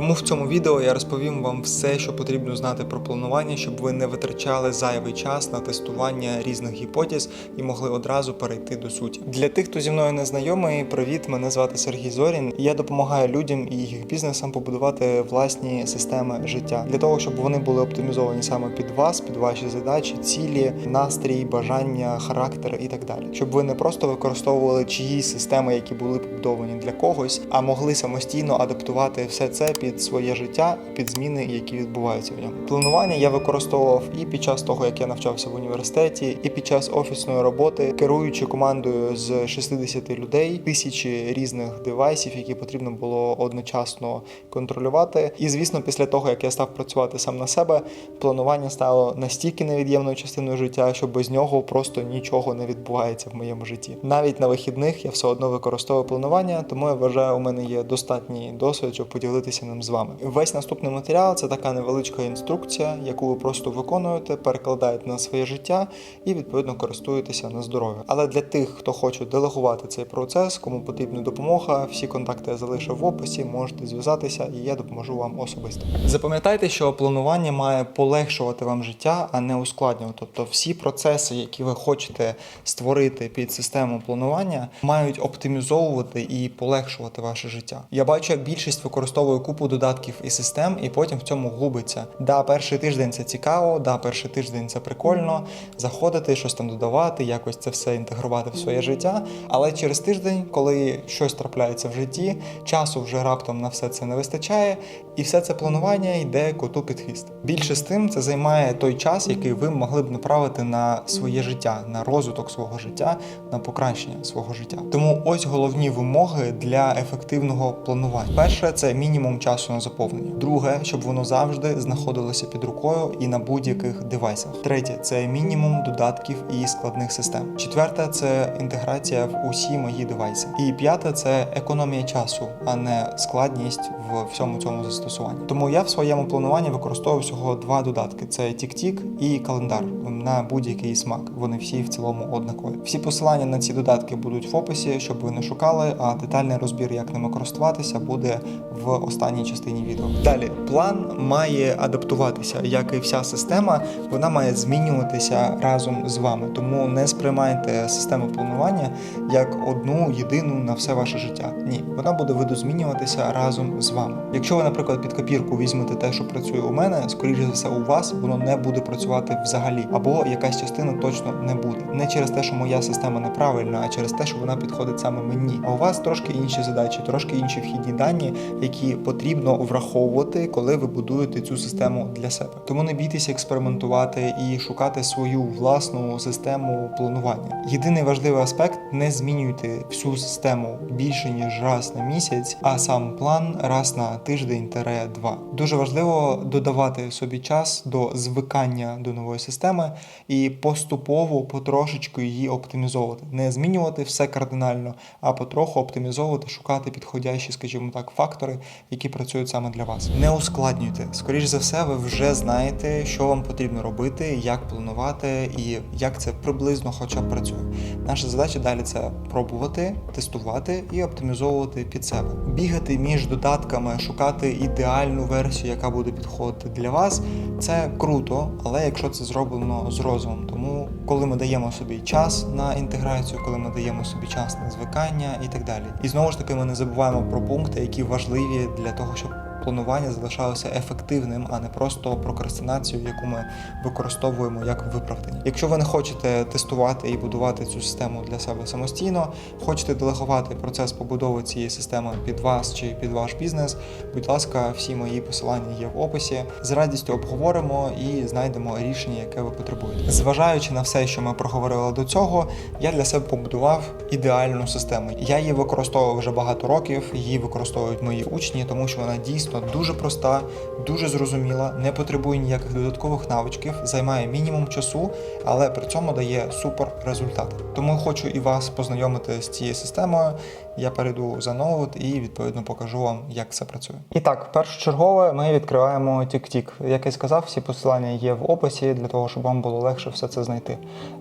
Тому в цьому відео я розповім вам все, що потрібно знати про планування, щоб ви не витрачали зайвий час на тестування різних гіпотез і могли одразу перейти до суті. Для тих, хто зі мною не знайомий, привіт, мене звати Сергій Зорін. і Я допомагаю людям і їх бізнесам побудувати власні системи життя для того, щоб вони були оптимізовані саме під вас, під ваші задачі, цілі, настрій, бажання, характер і так далі. Щоб ви не просто використовували чиїсь системи, які були побудовані для когось, а могли самостійно адаптувати все це під своє життя, під зміни, які відбуваються в ньому. Планування я використовував і під час того, як я навчався в університеті, і під час офісної роботи, керуючи командою з 60 людей, тисячі різних девайсів, які потрібно було одночасно контролювати. І звісно, після того як я став працювати сам на себе, планування стало настільки невід'ємною частиною життя, що без нього просто нічого не відбувається в моєму житті. Навіть на вихідних я все одно використовую планування, тому я вважаю, у мене є достатній досвід, щоб поділитися ним з вами. Весь наступний матеріал це така невеличка інструкція, яку ви просто виконуєте, перекладаєте на своє життя і відповідно користуєтеся на здоров'я. Але для тих, хто хоче делегувати цей процес, кому потрібна допомога, всі контакти я залишив в описі, можете зв'язатися, і я допоможу вам особисто. Запам'ятайте, що планування має полегшувати вам життя, а не ускладнювати. Тобто всі процеси, які ви хочете створити під систему планування, мають оптимізовувати і полегшувати ваше життя. Я бачу, як більшість використовує купу додатків і систем, і потім в цьому губиться. Да, перший тиждень це цікаво, да, перший тиждень це прикольно. Заходити, щось там додавати, якось це все інтегрувати в своє життя. Але через тиждень, коли щось трапляється в житті, часу вже раптом на все це не вистачає, і все це планування йде коту під хвіст. Більше з тим, це займає той час, який ви могли б направити на своє життя, на розвиток свого життя, на покращення свого життя. Тому ось головні вимоги для ефективного планування. Перше це мінімум часу на заповнення. Друге, щоб воно завжди знаходилося під рукою і на будь-яких девайсах. Третє це мінімум додатків і складних систем. Четверте це інтеграція в усі мої девайси. І п'яте це економія часу, а не складність в всьому цьому застосуванні. Тому я в своєму плануванні використовую всього два додатки: це TickTick і календар на будь-який смак. Вони всі в цілому однакові. Всі посилання на ці додатки будуть в описі, щоб ви не шукали. А детальний розбір, як ними користуватися, буде в останній частині відео. Далі план має адаптуватися, як і вся система, вона має змінюватися разом з вами. Тому не сприймайте систему планування як одну єдину на все ваше життя. Ні, вона буде видозмінюватися разом з вами. Якщо ви, наприклад, під копірку візьмете те, що працює у мене, скоріше за все, у вас воно не буде працювати взагалі, або якась частина точно не буде. Не через те, що моя система неправильна, а через те, що вона підходить саме мені. А у вас трошки інші задачі, трошки інші вхідні дані, які потрібно враховувати, коли ви будуєте цю систему для себе. Тому не бійтеся експериментувати і шукати свою власну систему планування. Єдиний важливий аспект не змінюйте всю систему більше ніж раз на місяць, а сам план раз на тиждень-два. Дуже важливо додавати собі час до звикання до нової системи і поступово потрошечку її оптимізовувати, не змінювати все кардинально, а потроху оптимізовувати, шукати підходящі, скажімо так, фактори, які працюють саме для вас. Не ускладнюйте. Скоріш за все, ви вже знаєте, що вам потрібно робити, як планувати і як це приблизно хоча б працює. Наша задача далі це пробувати, тестувати і оптимізовувати під себе. Бігати між додатками, шукати ідеальну версію, яка буде підходити для вас. Це круто, але якщо це зроблено з розумом, тому коли ми даємо собі час на інтеграцію, коли ми даємо собі час на звикання і так далі. І знову ж таки, ми не забуваємо про пункти, які важливі для того, щоб планування залишалося ефективним, а не просто прокрастинацію, яку ми використовуємо як виправдання. Якщо ви не хочете тестувати і будувати цю систему для себе самостійно, хочете делегувати процес побудови цієї системи під вас чи під ваш бізнес, будь ласка, всі мої посилання є в описі. З радістю обговоримо і знайдемо рішення, яке ви потребуєте. Зважаючи на все, що ми проговорили до цього, я для себе побудував ідеальну систему. Я її використовував вже багато років. Її використовують мої учні, тому що вона дійсно дуже проста, дуже зрозуміла, не потребує ніяких додаткових навичків, займає мінімум часу, але при цьому дає супер результат. Тому хочу і вас познайомити з цією системою. Я перейду за ноут і відповідно покажу вам, як це працює. І так, першочергове ми відкриваємо TickTick. Як я сказав, всі посилання є в описі для того, щоб вам було легше все це знайти.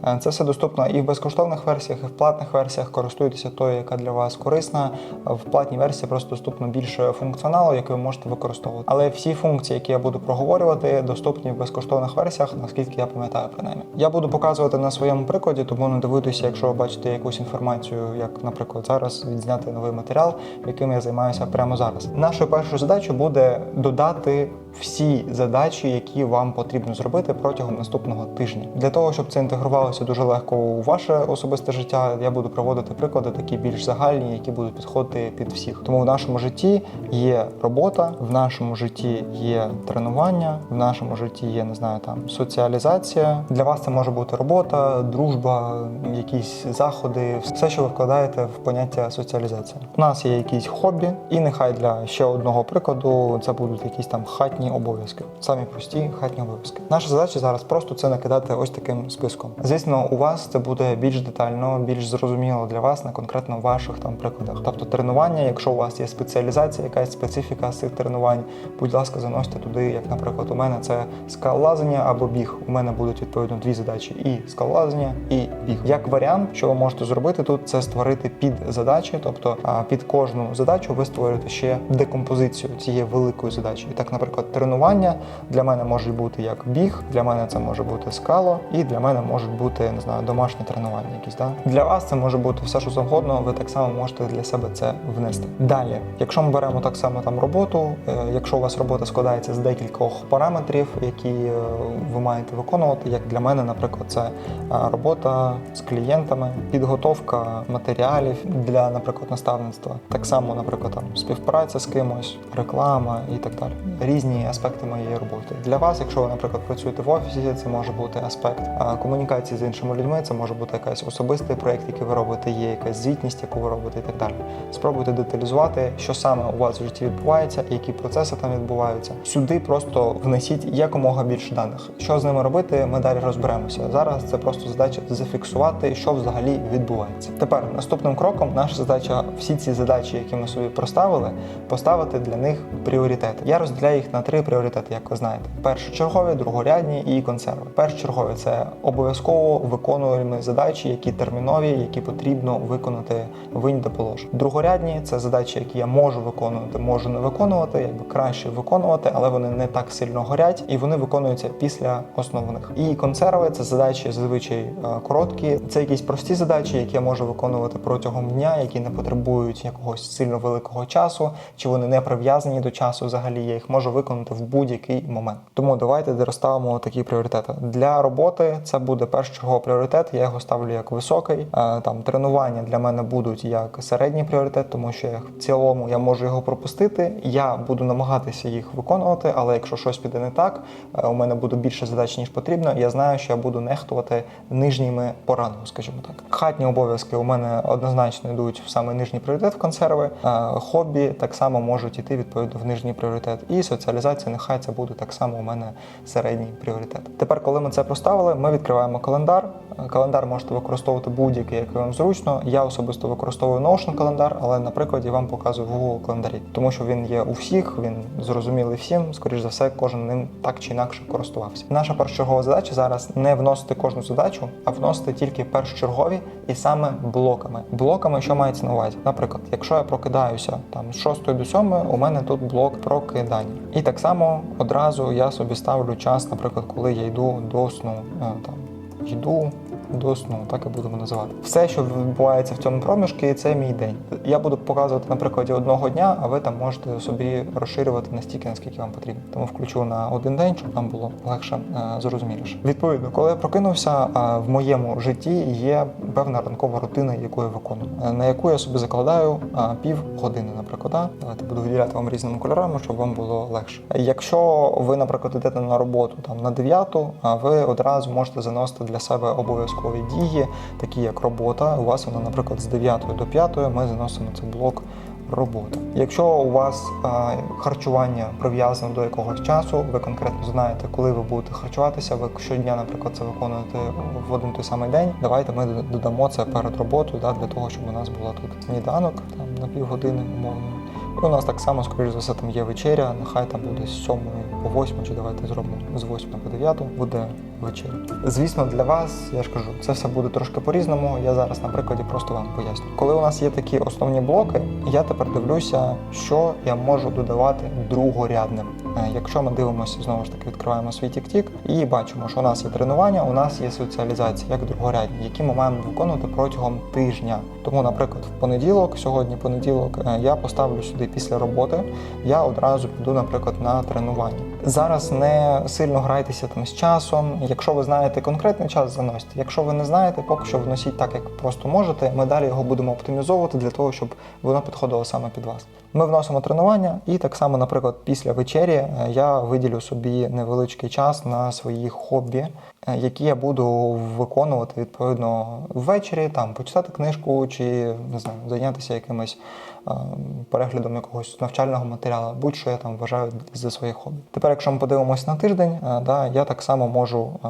Е, Це все доступно і в безкоштовних версіях, і в платних версіях. Користуйтеся тою, яка для вас корисна. В платній версії просто доступно більше функціоналу, який ви можете можете використовувати. Але всі функції, які я буду проговорювати, доступні в безкоштовних версіях, наскільки я пам'ятаю, принаймні. Я буду показувати на своєму прикладі, тому не дивуйтеся, якщо ви бачите якусь інформацію, як, наприклад, зараз відзняти новий матеріал, яким я займаюся прямо зараз. Нашою першою задачею буде додати всі задачі, які вам потрібно зробити протягом наступного тижня. Для того, щоб це інтегрувалося дуже легко у ваше особисте життя, я буду проводити приклади, такі більш загальні, які будуть підходити під всіх. Тому в нашому житті є робота, в нашому житті є тренування, в нашому житті є не знаю там соціалізація. Для вас це може бути робота, дружба, якісь заходи, все, що ви вкладаєте в поняття соціалізація. У нас є якісь хобі, і нехай для ще одного прикладу це будуть якісь там хатні обов'язки, самі прості хатні обов'язки. Наша задача зараз просто це накидати ось таким списком. Звісно, у вас це буде більш детально, більш зрозуміло для вас на конкретно ваших там прикладах. Тобто тренування, якщо у вас є спеціалізація, якась специфіка з цих тренувань, будь ласка, заносьте туди, як, наприклад, у мене це скалолазання або біг. У мене будуть відповідно дві задачі: і скалолазання, і біг. Як варіант, що ви можете зробити тут, це створити під задачі, тобто під кожну задачу ви створюєте ще декомпозицію цієї великої задачі. І так, наприклад, тренування для мене може бути як біг, для мене це може бути скало, і для мене можуть бути не знаю домашні тренування. Якісь да для вас це може бути все, що завгодно. Ви так само можете для себе це внести. Далі, якщо ми беремо так само там роботу, е, якщо у вас робота складається з декількох параметрів, які е, ви маєте виконувати, як для мене, наприклад, це е, робота з клієнтами, підготовка матеріалів для, наприклад, наставництва, так само, наприклад, там співпраця з кимось, реклама і так далі. Різні аспекти моєї роботи. Для вас, якщо ви, наприклад, працюєте в офісі, це може бути аспект комунікації з іншими людьми, це може бути якийсь особистий проєкт, який ви робите, є якась звітність, яку ви робите, і так далі. Спробуйте деталізувати, що саме у вас в житті відбувається, які процеси там відбуваються. Сюди просто внесіть якомога більше даних. Що з ними робити, ми далі розберемося. Зараз це просто задача зафіксувати, що взагалі відбувається. Тепер наступним кроком наша задача всі ці задачі, які ми собі проставили, поставити для них пріоритети. Я розділяю їх на три пріоритети, як ви знаєте: першочергові, другорядні і консерви. Першочергові це обов'язково виконуємо задачі, які термінові, які потрібно виконати винь до положення. Другорядні це задачі, які я можу виконувати, можу не виконувати, якби краще виконувати, але вони не так сильно горять і вони виконуються після основних. І консерви це задачі зазвичай е, короткі. Це якісь прості задачі, які я можу виконувати протягом дня, які не потребують якогось сильно великого часу, чи вони не прив'язані до часу. Взагалі я їх можу виконати в будь-який момент. Тому давайте розставимо такі пріоритети. Для роботи це буде першочерговий пріоритет. Я його ставлю як високий. Е, Там тренування для мене будуть як середній пріоритет, тому що я в цілому я можу його пропустити. Я буду намагатися їх виконувати, але якщо щось піде не так, е, у мене буде більше задач ніж потрібно. Я знаю, що я буду нехтувати нижніми по скажімо так. Хатні обов'язки у мене однозначно йдуть в саме нижній пріоритет в консерви. Е, Хобі так само можуть іти відповідно в нижній пріоритет. І соціалізація, нехай це буде так само у мене середній пріоритет. Тепер, коли ми це проставили, ми відкриваємо календар. Календар можете використовувати будь-який, як вам зручно. Я особисто використовую Notion календар, але на прикладі вам показую в Google календарі, тому що він є у всіх, він зрозумілий всім. Скоріш за все, кожен ним так чи інакше користувався. Наша першочергова задача зараз не вносити кожну задачу, а вносити тільки першочергові і саме блоками. Блоками, що мається на увазі? Наприклад, якщо я прокидаюся там з 6 до 7, у мене тут блок прокидання. І так само одразу я собі ставлю час, наприклад, коли я йду до сну. е, Там йду до сну, так і будемо називати. Все, що відбувається в цьому проміжку, це мій день. Я буду показувати на прикладі одного дня, а ви там можете собі розширювати настільки, наскільки вам потрібно. Тому включу на один день, щоб нам було легше е, зрозуміліше. Відповідно, коли я прокинувся, е, в моєму житті є певна ранкова рутина, яку я виконую, е, на яку я собі закладаю пів години, наприклад. Да? Давайте буду виділяти вам різними кольорами, щоб вам було легше. Якщо ви, наприклад, йдете на роботу там на 9, а ви одразу можете заносити для себе обов'язкові дії, такі як робота. У вас вона, наприклад, з 9 до 5 ми заносимо цей блок робота. Якщо у вас а, харчування прив'язане до якогось часу, ви конкретно знаєте, коли ви будете харчуватися, ви щодня, наприклад, це виконуєте в один той самий день. Давайте ми додамо це перед роботою, да, для того, щоб у нас була тут сніданок там на півгодини умовно. І у нас так само, скоріш за все, там є вечеря, нехай там буде з 7 по 8, чи давайте зробимо з 8 по 9, буде вечері. Звісно, для вас я ж кажу, це все буде трошки по-різному. Я зараз на прикладі просто вам поясню. Коли у нас є такі основні блоки, я тепер дивлюся, що я можу додавати другорядним. Е, Якщо ми дивимося, знову ж таки відкриваємо свій TikTok і бачимо, що у нас є тренування, у нас є соціалізація як другорядні, які ми маємо виконувати протягом тижня. Тому, наприклад, в понеділок, сьогодні понеділок, е, я поставлю сюди після роботи. Я одразу піду, наприклад, на тренування. Зараз не сильно грайтеся там з часом. Якщо ви знаєте конкретний час, заносьте. Якщо ви не знаєте, поки що вносіть так, як просто можете. Ми далі його будемо оптимізовувати для того, щоб воно підходило саме під вас. Ми вносимо тренування, і так само, наприклад, після вечері е, я виділю собі невеличкий час на свої хобі, е, які я буду виконувати відповідно ввечері, там почитати книжку чи не знаю, зайнятися якимось переглядом якогось навчального матеріалу, будь-що я там вважаю за своє хобі. Тепер, якщо ми подивимося на тиждень, е, да, я так само можу е,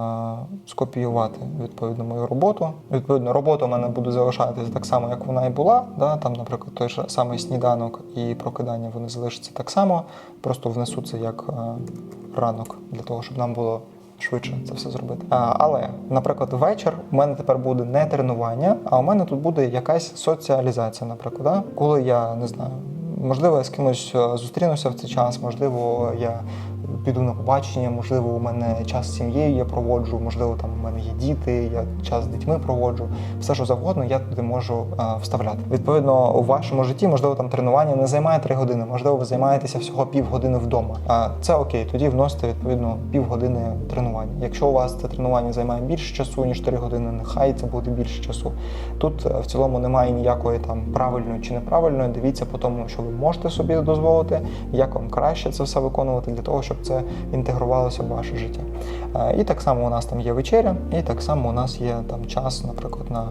скопіювати відповідно мою роботу. Відповідно, робота у мене буде залишатися так само, як вона і була. Да, там, наприклад, той же самий сніданок і прокидання вони залишаться так само. Просто внесу це як е, ранок для того, щоб нам було швидше це все зробити. А, але, наприклад, вечір у мене тепер буде не тренування, а у мене тут буде якась соціалізація, наприклад, да? коли я не знаю. Можливо, я з кимось е, зустрінуся в цей час, можливо, я піду на побачення, можливо, у мене час з сім'єю я проводжу, можливо, там у мене є діти, я час з дітьми проводжу. Все, що завгодно, я туди можу е, вставляти. Відповідно, у вашому житті, можливо, там тренування не займає 3 години, можливо, ви займаєтеся всього півгодини вдома. А це окей, тоді вносите відповідно півгодини тренування. Якщо у вас це тренування займає більше часу, ніж 3 години, нехай це буде більше часу. Тут е, в цілому немає ніякої там правильної чи неправильної. Дивіться по тому, що ви можете собі дозволити, як вам краще це все виконувати для того, щоб це інтегрувалося в ваше життя. Е, І так само у нас там є вечеря, і так само у нас є там час, наприклад, на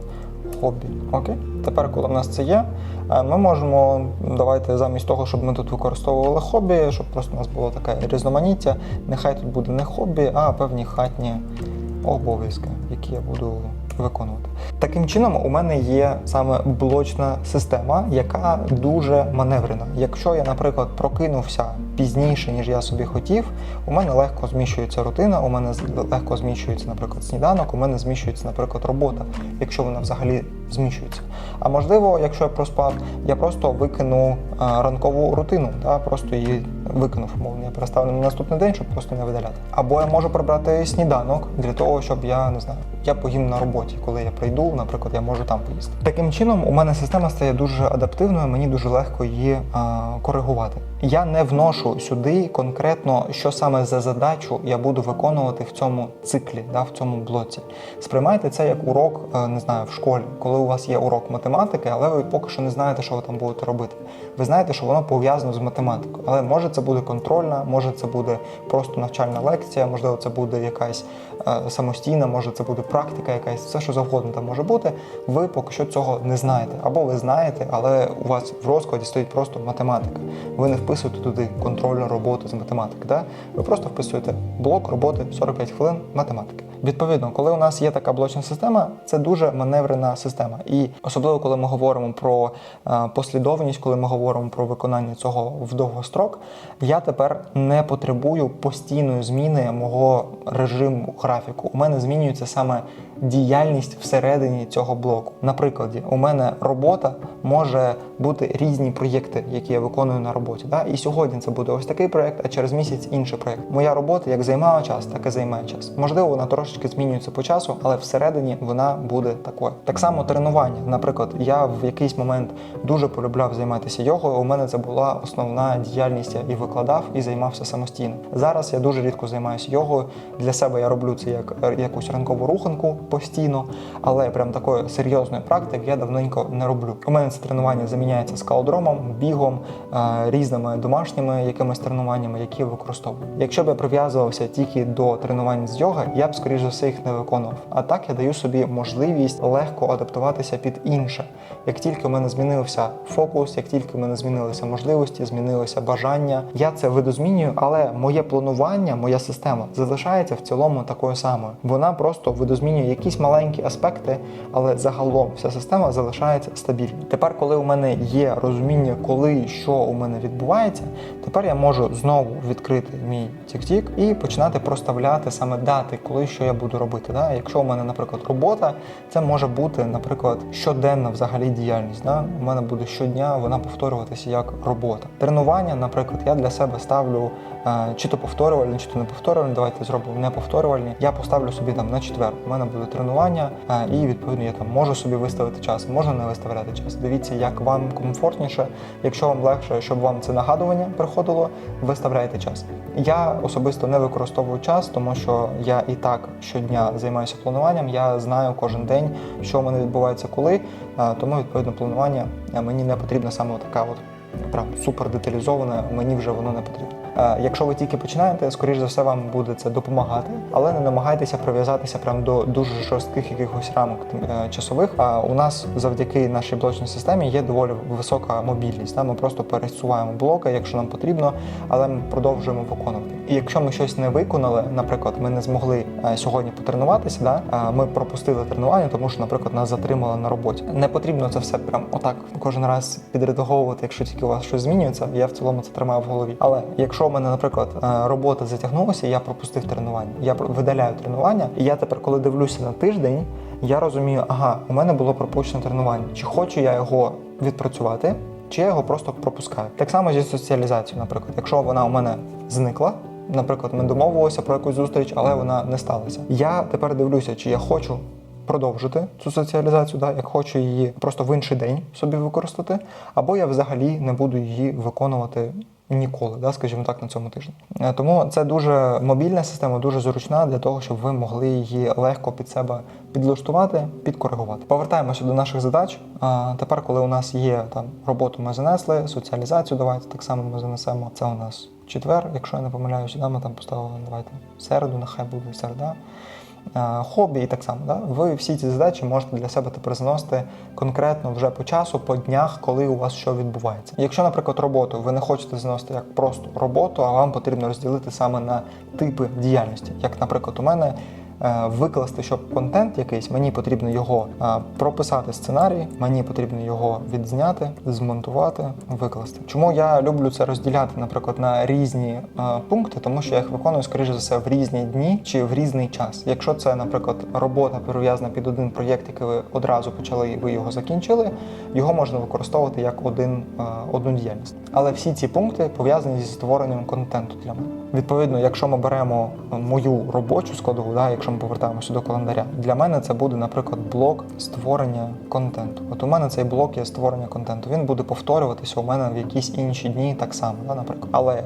хобі. Окей? Тепер, коли в нас це є, е, ми можемо давайте замість того, щоб ми тут використовували хобі, щоб просто у нас було таке різноманіття. Нехай тут буде не хобі, а певні хатні обов'язки, які я буду виконувати. Таким чином, у мене є саме блочна система, яка дуже маневрена. Якщо я, наприклад, прокинувся пізніше, ніж я собі хотів, у мене легко зміщується рутина, у мене легко зміщується, наприклад, сніданок, у мене зміщується, наприклад, робота, якщо вона взагалі зміщується. А можливо, якщо я проспав, я просто викину ранкову рутину, та, просто її викинув, я переставлю на наступний день, щоб просто не видаляти. Або я можу прибрати сніданок для того, щоб я не знаю, я поїм на роботі, коли я прийду, наприклад, я можу там поїсти. Таким чином, у мене система стає дуже адаптивною, мені дуже легко її а, коригувати. Я не вношу сюди конкретно, що саме за задачу я буду виконувати в цьому циклі, да, в цьому блоці. Сприймайте це як урок, е, не знаю, в школі, коли у вас є урок математики, але ви поки що не знаєте, що ви там будете робити. Ви знаєте, що воно пов'язано з математикою, але може це буде контрольна, може це буде просто навчальна лекція, можливо, це буде якась е, самостійна, може це буде практика, якась все, що завгодно там може бути. Ви поки що цього не знаєте. Або ви знаєте, але у вас в розкладі стоїть просто математика. Ви не вписуєте туди контрольну роботу з математики. Да? Ви просто вписуєте блок роботи 45 хвилин математики. Відповідно, коли у нас є така блочна система, це дуже маневрена система. І особливо, коли ми говоримо про е, послідовність, коли ми говоримо про виконання цього в довгострок, я тепер не потребую постійної зміни мого режиму графіку. У мене змінюється саме діяльність всередині цього блоку. Наприклад, у мене робота може бути різні проєкти, які я виконую на роботі. Да? І сьогодні це буде ось такий проєкт, а через місяць інший проєкт. Моя робота як займала час, так і займає час. Можливо, вона трошечки змінюється по часу, але всередині вона буде такою. Так само тренування. Наприклад, я в якийсь момент дуже полюбляв займатися йогою. У мене це була основна діяльність. Я і викладав, і займався самостійно. Зараз я дуже рідко займаюся йогою. Для себе я роблю це як е, якусь ранкову руханку постійно, але прям такої серйозної практики я давненько не роблю. У мене це тренування заміняється скалодромом, бігом, е, різними домашніми якимись тренуваннями, які я використовую. Якщо б я прив'язувався тільки до тренувань з йоги, я б скоріш за все їх не виконував. А так я даю собі можливість легко адаптуватися під інше. Як тільки у мене змінився фокус, як тільки у мене змінилися можливості, змінилося бажання, я це видозмінюю, але моє планування, моя система залишається в цілому такою самою. Вона просто видозмінює якісь маленькі аспекти, але загалом вся система залишається стабільною. Тепер, коли у мене є розуміння, коли що у мене відбувається, тепер я можу знову відкрити мій TikTok і починати проставляти саме дати, коли що я буду робити. Да? Якщо у мене, наприклад, робота, це може бути, наприклад, щоденна взагалі діяльність. Да? У мене буде щодня вона повторюватися як робота. Тренування, наприклад, я для себе ставлю е, чи то повторювальні, чи то не повторювальні. Давайте зробимо не повторювальні. Я поставлю собі там на четвер. У мене буде тренування, і відповідно я там можу собі виставити час, можна не виставляти час. Дивіться, як вам комфортніше. Якщо вам легше, щоб вам це нагадування приходило, виставляйте час. Я особисто не використовую час, тому що я і так щодня займаюся плануванням. Я знаю кожен день, що в мене відбувається коли. Тому відповідно планування мені не потрібна саме така от прям супер деталізоване, мені вже воно не потрібно. Е, Якщо ви тільки починаєте, скоріш за все, вам буде це допомагати, але не намагайтеся прив'язатися прям до дуже жорстких якихось рамок е, часових. А у нас завдяки нашій блочній системі є доволі висока мобільність. Ми просто пересуваємо блоки, якщо нам потрібно, але ми продовжуємо виконувати. І якщо ми щось не виконали, наприклад, ми не змогли е, сьогодні потренуватися, да? ми пропустили тренування, тому що, наприклад, нас затримали на роботі. Не потрібно це все прям отак кожен раз підредаговувати, якщо тільки у вас щось змінюється. Я в цілому це тримаю в голові. Але якщо у мене, наприклад, е, робота затягнулася, я пропустив тренування, я видаляю тренування, і я тепер, коли дивлюся на тиждень, я розумію, ага, у мене було пропущено тренування. Чи хочу я його відпрацювати? Чи я його просто пропускаю? Так само зі соціалізацією, наприклад, якщо вона у мене зникла, наприклад, ми домовилися про якусь зустріч, але вона не сталася. Я тепер дивлюся, чи я хочу продовжити цю соціалізацію, да, як хочу її просто в інший день собі використати, або я взагалі не буду її виконувати. Ніколи, да, скажімо так, на цьому тижні. Е, Тому це дуже мобільна система, дуже зручна для того, щоб ви могли її легко під себе підлаштувати, підкоригувати. Повертаємося до наших задач. А тепер, коли у нас є там роботу, ми занесли, соціалізацію, давайте так само ми занесемо. Це у нас четвер, якщо я не помиляюся, да, ми там поставили давайте середу, нехай буде середа. Е, Хобі і так само, да? ви всі ці задачі можете для себе тепер заносити конкретно вже по часу, по днях, коли у вас що відбувається. Якщо, наприклад, роботу ви не хочете заносити як просто роботу, а вам потрібно розділити саме на типи діяльності. Як, наприклад, у мене викласти, щоб контент якийсь, мені потрібно його е, прописати сценарій, мені потрібно його відзняти, змонтувати, викласти. Чому я люблю це розділяти, наприклад, на різні е, пункти, тому що я їх виконую, скоріше за все, в різні дні чи в різний час. Якщо це, наприклад, робота прив'язана під один проєкт, який ви одразу почали, і ви його закінчили, його можна використовувати як один, е, одну діяльність. Але всі ці пункти пов'язані зі створенням контенту для мене. Відповідно, якщо ми беремо мою робочу складову, да, якщо ми повертаємося до календаря, для мене це буде, наприклад, блок створення контенту. От у мене цей блок є створення контенту. Він буде повторюватися у мене в якісь інші дні так само, да, наприклад. Але е,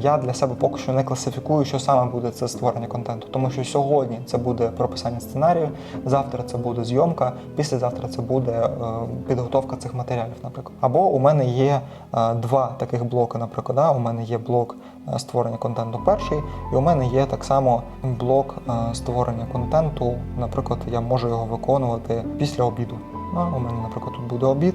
я для себе поки що не класифікую, що саме буде це створення контенту, тому що сьогодні це буде прописання сценарію, завтра це буде зйомка, післязавтра це буде е, підготовка цих матеріалів, наприклад. Або у мене є е, два таких блоки, наприклад. Да? У мене є блок створення контенту перший, і у мене є так само блок е, створення контенту. Наприклад, я можу його виконувати після обіду. Ну, у мене, наприклад, тут буде обід,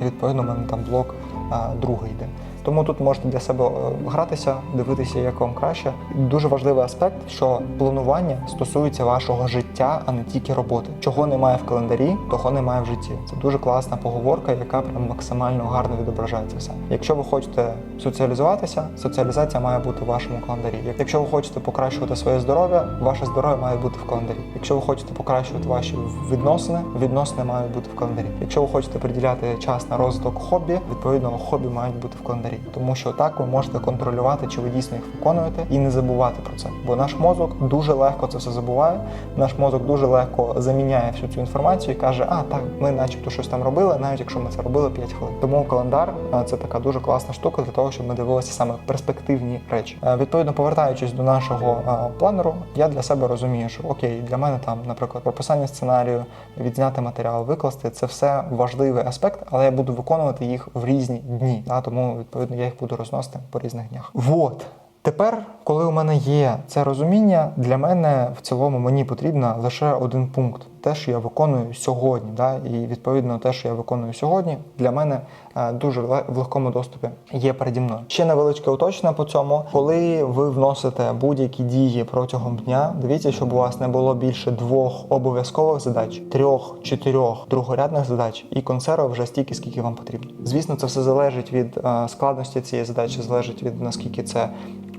і відповідно у мене там блок е, другий йде. Тому тут можете для себе е, гратися, дивитися, як вам краще. Дуже важливий аспект, що планування стосується вашого життя, а не тільки роботи. Чого немає в календарі, того немає в житті. Це дуже класна поговорка, яка прям максимально гарно відображає це все. Якщо ви хочете соціалізуватися, соціалізація має бути в вашому календарі. Якщо ви хочете покращувати своє здоров'я, ваше здоров'я має бути в календарі. Якщо ви хочете покращувати ваші відносини, відносини мають бути в календарі. Якщо ви хочете приділяти час на розвиток хобі, відповідно хобі мають бути в календарі, тому що так ви можете контролювати, чи ви дійсно їх виконуєте, і не забувати про це. Бо наш мозок дуже легко це все забуває. Наш мозок дуже легко заміняє всю цю інформацію і каже: А так, ми, начебто, щось там робили, навіть якщо ми це робили 5 хвилин. Тому календар це така дуже класна штука для того, щоб ми дивилися саме перспективні речі. Е, Відповідно, повертаючись до нашого планеру, я для себе розумію, що окей, для мене там, наприклад, прописання сценарію, відзняти матеріал, викласти це все важливий аспект, але я буду виконувати їх в різні дні. Тому відповідно я їх буду розносити по різних днях. Вот. Тепер, коли у мене є це розуміння, для мене в цілому мені потрібно лише один пункт. Те, що я виконую сьогодні, да? і відповідно те, що я виконую сьогодні, для мене е, дуже в легкому доступі є переді мною. Ще невеличке уточнення по цьому. Коли ви вносите будь-які дії протягом дня, дивіться, щоб у вас не було більше двох обов'язкових задач, трьох, чотирьох другорядних задач, і консерви вже стільки, скільки вам потрібно. Звісно, це все залежить від е, складності цієї задачі, залежить від наскільки це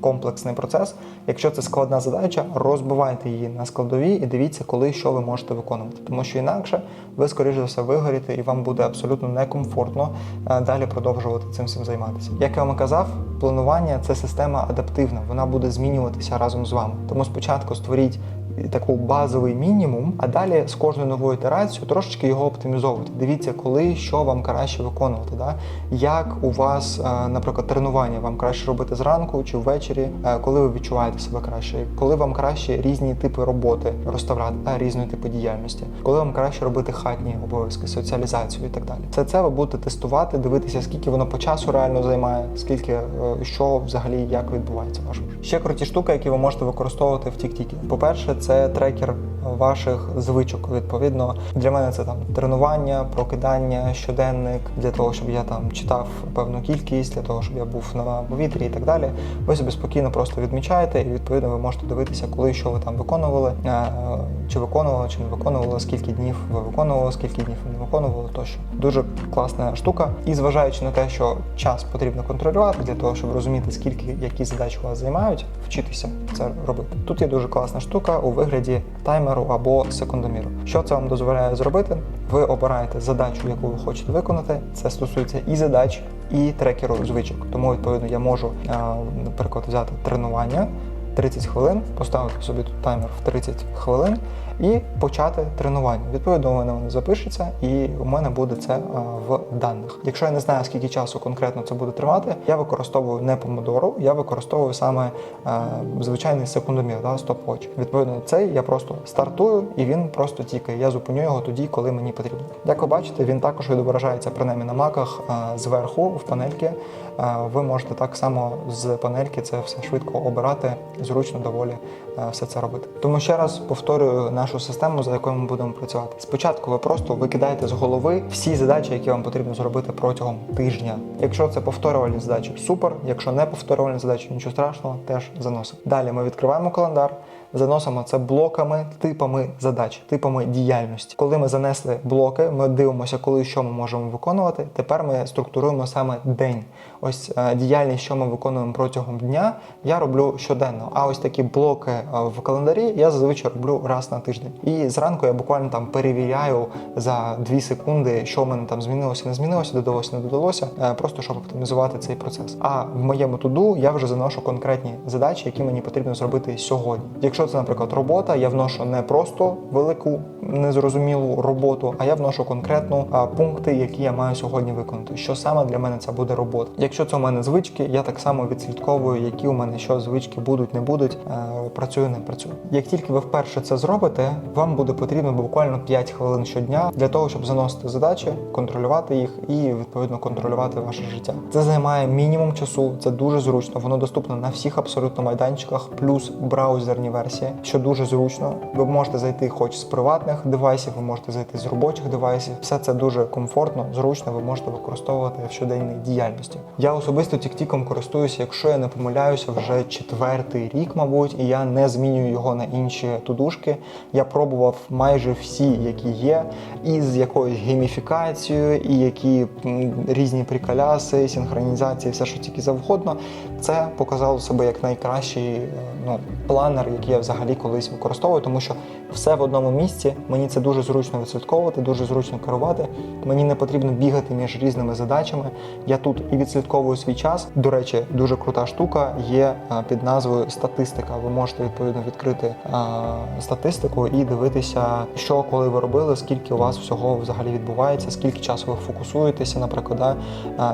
комплексний процес. Якщо це складна задача, розбивайте її на складові і дивіться, коли що ви можете виконувати. Тому що інакше ви, скоріш за все, вигоріте і вам буде абсолютно некомфортно е, далі продовжувати цим всім займатися. Як я вам казав, планування це система адаптивна, вона буде змінюватися разом з вами. Тому спочатку створіть таку базовий мінімум, а далі з кожною новою ітерацією трошечки його оптимізовувати. Дивіться, коли що вам краще виконувати. Да? Як у вас, е, наприклад, тренування вам краще робити зранку чи ввечері, е, коли ви відчуваєте себе краще, коли вам краще різні типи роботи розставляти, а різні типи діяльності, коли вам краще робити хатні обов'язки, соціалізацію і так далі. Це це ви будете тестувати, дивитися, скільки воно по часу реально займає, скільки е, що взагалі як відбувається в. Ще круті штуки, які ви можете використовувати в TikTok. По-перше, це трекер ваших звичок. Відповідно, для мене це там тренування, прокидання, щоденник для того, щоб я там читав певну кількість, для того, щоб я був на повітрі і так далі. Ви собі спокійно просто відмічаєте, і відповідно ви можете дивитися, коли що ви там виконували, е, чи виконували, чи не виконували, скільки днів ви виконували, скільки днів ви не виконували тощо. Дуже класна штука. І зважаючи на те, що час потрібно контролювати для того, щоб розуміти, скільки які задачі у вас займають, вчитися це робити. Тут є дуже класна штука у вигляді таймеру або секундоміру. Що це вам дозволяє зробити? Ви обираєте задачу, яку ви хочете виконати. Це стосується і задач, і трекеру звичок. Тому відповідно я можу, е, наприклад, взяти тренування. 30 хвилин, поставити собі тут таймер в 30 хвилин і почати тренування. Відповідно, мене воно запишеться, і у мене буде це в даних. Якщо я не знаю, скільки часу конкретно це буде тривати, я використовую не помодору, я використовую саме звичайний секундомір, да, стоп-watch. Відповідно, цей я просто стартую і він просто тікає. Я зупиню його тоді, коли мені потрібно. Як ви бачите, він також відображається принаймні на маках зверху в панельки. Ви можете так само з панельки це все швидко обирати, зручно доволі все це робити. Тому ще раз повторюю нашу систему, за якою ми будемо працювати. Спочатку ви просто викидаєте з голови всі задачі, які вам потрібно зробити протягом тижня. Якщо це повторювальні задачі, супер. Якщо не повторювальні задачі, нічого страшного, теж заносимо. Далі ми відкриваємо календар. Заносимо це блоками, типами задач, типами діяльності. Коли ми занесли блоки, ми дивимося, коли що ми можемо виконувати. Тепер ми структуруємо саме день. Ось е, діяльність, що ми виконуємо протягом дня, я роблю щоденно. А ось такі блоки е, в календарі я зазвичай роблю раз на тиждень. І зранку я буквально там перевіряю за 2 секунди, що в мене там змінилося, не змінилося, додалося, не додалося, е, просто щоб оптимізувати цей процес. А в моєму туду я вже заношу конкретні задачі, які мені потрібно зробити сьогодні. Якщо це, наприклад, робота, я вношу не просто велику незрозумілу роботу, а я вношу конкретно пункти, які я маю сьогодні виконати. Що саме для мене це буде робота. Якщо це у мене звички, я так само відслідковую, які у мене що звички будуть, не будуть. е, Працюю, не працюю. Як тільки ви вперше це зробите, вам буде потрібно буквально 5 хвилин щодня для того, щоб заносити задачі, контролювати їх і відповідно контролювати ваше життя. Це займає мінімум часу, це дуже зручно. Воно доступно на всіх абсолютно майданчиках, плюс браузерні версії, що дуже зручно. Ви можете зайти хоч з приватних девайсів, ви можете зайти з робочих девайсів. Все це дуже комфортно, зручно. Ви можете використовувати в щоденній діяльності. Я особисто тіктіком користуюся, якщо я не помиляюся, вже четвертий рік, мабуть, і я не змінюю його на інші тудушки. Я пробував майже всі, які є, і з якоюсь гейміфікацією, і які різні приколяси, синхронізації, все що тільки завгодно. Це показало себе як найкращий е, ну, планер, який я взагалі колись використовую, тому що все в одному місці. Мені це дуже зручно відслідковувати, дуже зручно керувати. Мені не потрібно бігати між різними задачами. Я тут і відслідковую свій час. До речі, дуже крута штука є е, під назвою статистика. Ви можете відповідно відкрити е, статистику і дивитися, що коли ви робили, скільки у вас всього взагалі відбувається, скільки часу ви фокусуєтеся, наприклад, да,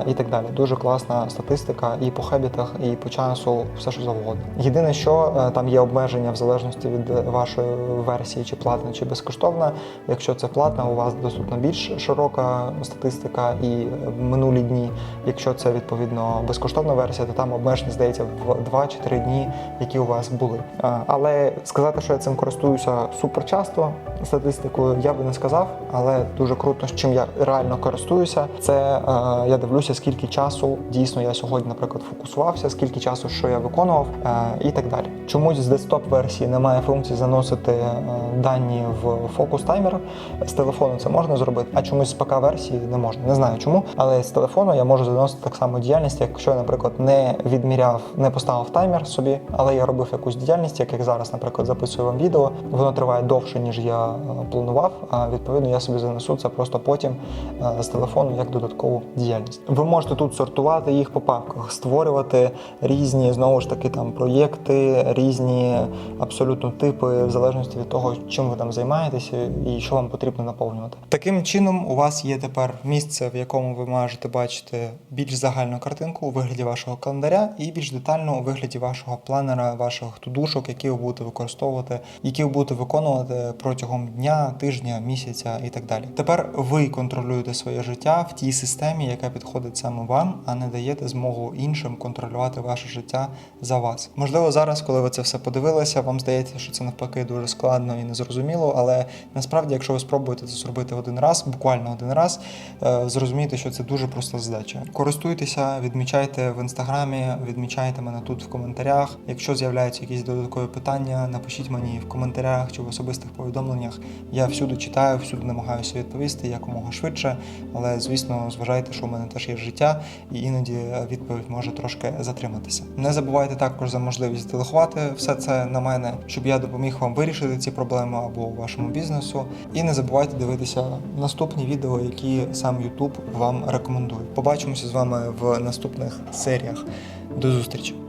і так далі. Дуже класна статистика і по хебітах, і по часу все що завгодно. Єдине, що е, там є обмеження в залежності від е, вашої версії, чи платна, чи безкоштовна. Якщо це платна, у вас доступна більш широка статистика і е, минулі дні. Якщо це відповідно безкоштовна версія, то там обмеження здається в 2 чи 3 дні, які у вас були. Але сказати, що я цим користуюся супер часто статистикою, я би не сказав, але дуже круто, з чим я реально користуюся. Це я дивлюся, скільки часу дійсно я сьогодні, наприклад, фокусувався, скільки часу що я виконував е, і так далі. Чомусь з десктоп-версії немає функції заносити е, дані в фокус таймер. З телефону це можна зробити, а чомусь з ПК-версії не можна. Не знаю чому, але з телефону я можу заносити так само діяльність, якщо я, наприклад, не відміряв, не поставив таймер собі, але я робив якусь діяльність, як, як зараз, наприклад, записую вам відео. Воно триває довше, ніж я е, планував. А відповідно я собі занесу це просто потім з телефону як додаткову діяльність. Ви можете тут сортувати їх по папках, створювати різні знову ж таки там проєкти, різні абсолютно типи, в залежності від того, чим ви там займаєтеся і що вам потрібно наповнювати. Таким чином, у вас є тепер місце, в якому ви можете бачити більш загальну картинку у вигляді вашого календаря і більш детально у вигляді вашого планера, ваших тудушок, які ви будете використовувати, які ви будете виконувати протягом дня, тижня, місяця і так далі. Тепер ви контролюєте своє життя в тій системі, яка підходить саме вам, а не даєте змогу іншим контролювати ваше життя за вас. Можливо, зараз, коли ви це все подивилися, вам здається, що це навпаки дуже складно і незрозуміло, але насправді, якщо ви спробуєте це зробити один раз, буквально один раз, е, зрозумієте, що це дуже проста задача. Користуйтеся, відмічайте в інстаграмі, відмічайте мене тут в коментарях. Якщо з'являються якісь додаткові питання, напишіть мені в коментарях чи в особистих повідомленнях. Я всюди читаю, всюди намагаюся відповісти якомога швидше. Але звісно, зважайте, що у мене теж є життя, і іноді відповідь може трошки затриматися. Не забувайте також за можливість делегувати все це на мене, щоб я допоміг вам вирішити ці проблеми або вашому бізнесу. І не забувайте дивитися наступні відео, які сам YouTube вам рекомендує. Побачимося з вами в наступних серіях. До зустрічі!